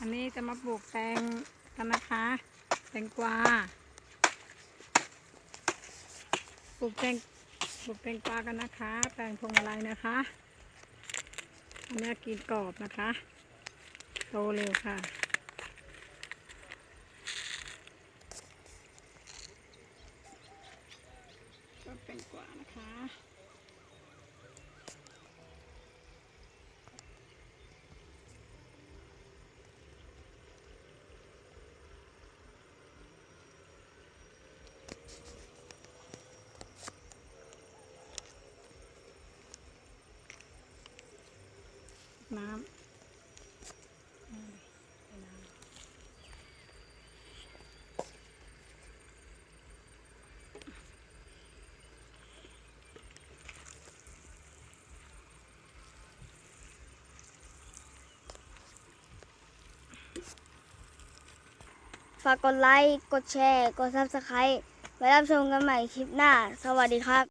อันนี้จะมาปลูกแตงกันนะคะ แตงกวา ปลูกแตง ปลูกแตงกวากันนะคะ แตงพวงมาลัยนะคะ อันนี้กินกรอบนะคะ โตเร็วค่ะก็แตงกวานะคะ น้ำอืมใส่ น้ำฝากกดไลค์ กดแชร์ กดซับสไครต์ไว้รับชมกันใหม่คลิปหน้า สวัสดีครับ